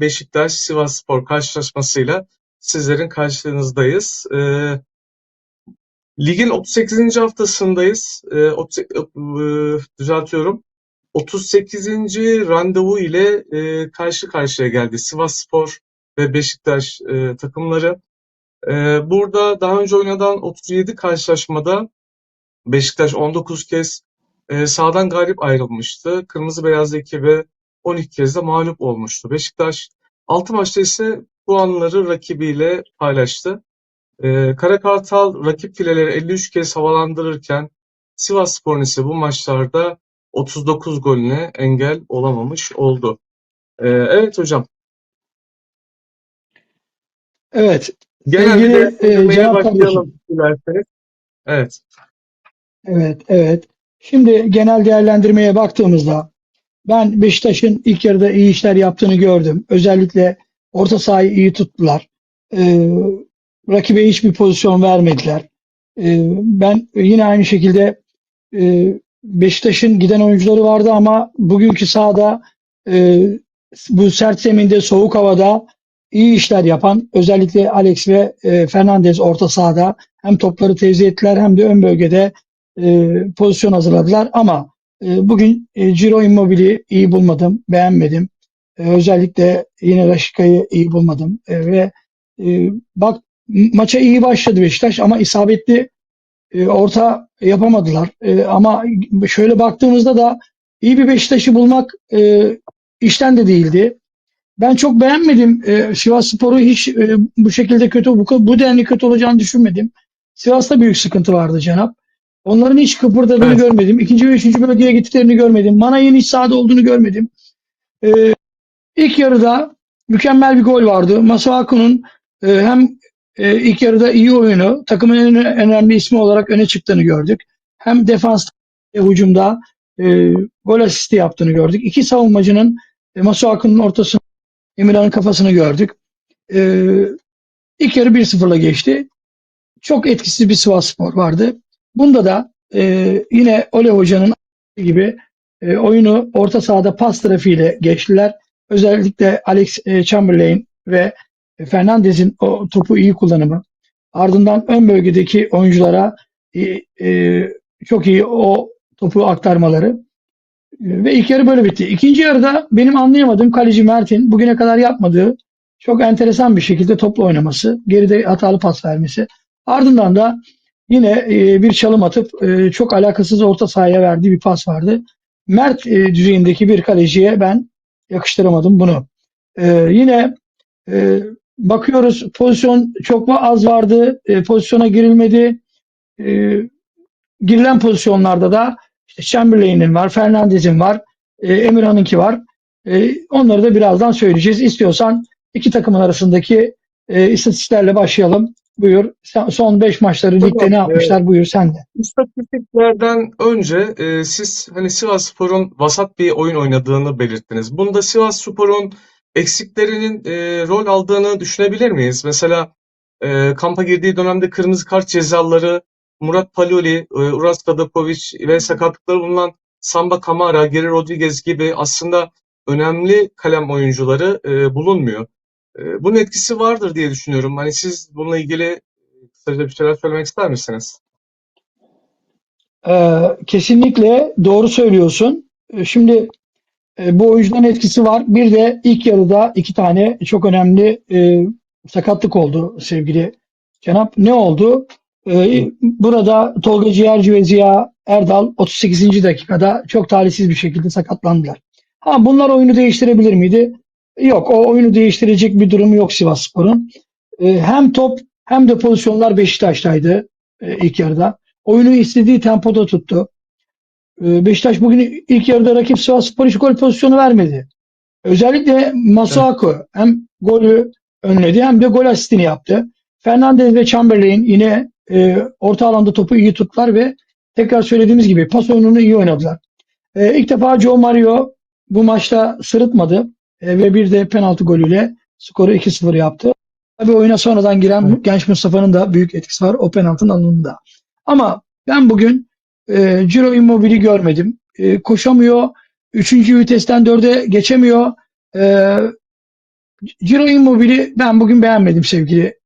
Beşiktaş Sivasspor karşılaşmasıyla sizlerin karşınızdayız. Ee, ligin 38. haftasındayız. Ee, 30 e, düzeltiyorum. 38. randevu ile e, karşı karşıya geldi Sivasspor ve Beşiktaş e, takımları. E, burada daha önce oynanan 37 karşılaşmada Beşiktaş 19 kez e, sahadan galip ayrılmıştı. Kırmızı beyaz ekibe 12 kez de mağlup olmuştu. Beşiktaş 6 maçta ise puanları rakibiyle paylaştı. E, Kara Kartal rakip fileleri 53 kez havalandırırken Sivasspor'un ise bu maçlarda 39 golüne engel olamamış oldu. E, evet hocam. Evet. Genel bir Sevgili, e, Cenap başlayalım dilerseniz. Evet. Evet, evet. Şimdi genel değerlendirmeye baktığımızda ben Beşiktaş'ın ilk yarıda iyi işler yaptığını gördüm. Özellikle orta sahayı iyi tuttular. Ee, rakibe hiçbir pozisyon vermediler. Ee, ben yine aynı şekilde e, Beşiktaş'ın giden oyuncuları vardı ama bugünkü sahada e, bu sert zeminde, soğuk havada iyi işler yapan özellikle Alex ve e, Fernandez orta sahada hem topları tevzi ettiler hem de ön bölgede e, pozisyon hazırladılar ama bugün e, Ciro Immobile'i iyi bulmadım, beğenmedim. E, özellikle yine Raşika'yı iyi bulmadım E, ve e, bak maça iyi başladı Beşiktaş ama isabetli e, orta yapamadılar. Ama şöyle baktığımızda da iyi bir Beşiktaş'ı bulmak işten de değildi. Ben çok beğenmedim. Sivas Spor'u hiç bu şekilde kötü, bu, bu denli kötü olacağını düşünmedim. Sivas'ta büyük sıkıntı vardı Cenap. Onların hiç kıpırdadığını Evet. görmedim. İkinci ve üçüncü bölgeye gittiklerini görmedim. Manay'ın hiç sahada olduğunu görmedim. E, ilk yarıda mükemmel bir gol vardı. Masuaku'nun e, hem e, ilk yarıda iyi oyunu, takımın en önemli ismi olarak öne çıktığını gördük. Hem defans ve hücumda e, gol asisti yaptığını gördük. İki savunmacının e, Masuaku'nun ortasını, Emirhan'ın kafasını gördük. E, ilk yarı 1-0'la geçti. Çok etkisiz bir Sivas Spor vardı. Bunda da e, yine Ole Hoca'nın gibi e, oyunu orta sahada pas trafiğiyle geçtiler. Özellikle Alex e, Chamberlain ve Fernandez'in o topu iyi kullanımı. Ardından ön bölgedeki oyunculara e, e, çok iyi o topu aktarmaları. Ve ilk yarı böyle bitti. İkinci yarıda benim anlayamadığım kaleci Mert'in bugüne kadar yapmadığı çok enteresan bir şekilde topla oynaması, geride hatalı pas vermesi. Ardından da yine e, bir çalım atıp e, çok alakasız orta sahaya verdiği bir pas vardı. Mert e, düzeyindeki bir kaleciye ben yakıştıramadım bunu. Yine bakıyoruz pozisyon çok az vardı, pozisyona girilmedi. Girilen pozisyonlarda da işte Chamberlain'in var, Fernandez'in var, e, Emirhan'ınki var. Onları da birazdan söyleyeceğiz. İstiyorsan iki takımın arasındaki e, istatistiklerle başlayalım. Buyur. Son 5 maçları ligde Tamam, ne yapmışlar? Buyur sen de. İstatistiklerden önce e, siz hani Sivasspor'un vasat bir oyun oynadığını belirttiniz. Bunda Sivasspor'un eksiklerinin e, rol aldığını düşünebilir miyiz? Mesela e, kampa girdiği dönemde kırmızı kart cezaları, Murat Paloli, e, Uras Tadapovic ve sakatlıkları bulunan Samba Kamara, Geri Rodriguez gibi aslında önemli kalem oyuncuları e, bulunmuyor. E, bunun etkisi vardır diye düşünüyorum. Hani siz bununla ilgili kısaca bir şeyler söylemek ister misiniz? Ee, kesinlikle doğru söylüyorsun. Ee, Şimdi e, bu oyuncuların etkisi var. Bir de ilk yarıda iki tane çok önemli e, sakatlık oldu sevgili Cenap. Ne oldu? Ee, burada Tolga Ciğerci ve Ziya Erdal 38. dakikada çok talihsiz bir şekilde sakatlandılar. Ha bunlar oyunu değiştirebilir miydi? Yok. O oyunu değiştirecek bir durum yok Sivasspor'un. Ee, hem top hem de pozisyonlar Beşiktaş'taydı e, ilk yarıda. Oyunu istediği tempoda tuttu. Ee, Beşiktaş bugün ilk yarıda rakip Sivasspor hiç gol pozisyonu vermedi. Özellikle Masuaku hem golü önledi hem de gol asistini yaptı. Fernandez ve Chamberlain yine e, orta alanda topu iyi tuttular ve tekrar söylediğimiz gibi pas oyununu iyi oynadılar. E, ilk defa Joe Mario bu maçta sırıtmadı e, ve bir de penaltı golüyle skoru 2-0 yaptı. Tabii oyuna sonradan giren Evet. Genç Mustafa'nın da büyük etkisi var o penaltının alınında. Ama ben bugün e, Ciro Immobile'i görmedim. E, koşamıyor. Üçüncü vitesten dörde geçemiyor. E, Ciro Immobile'i ben bugün beğenmedim sevgili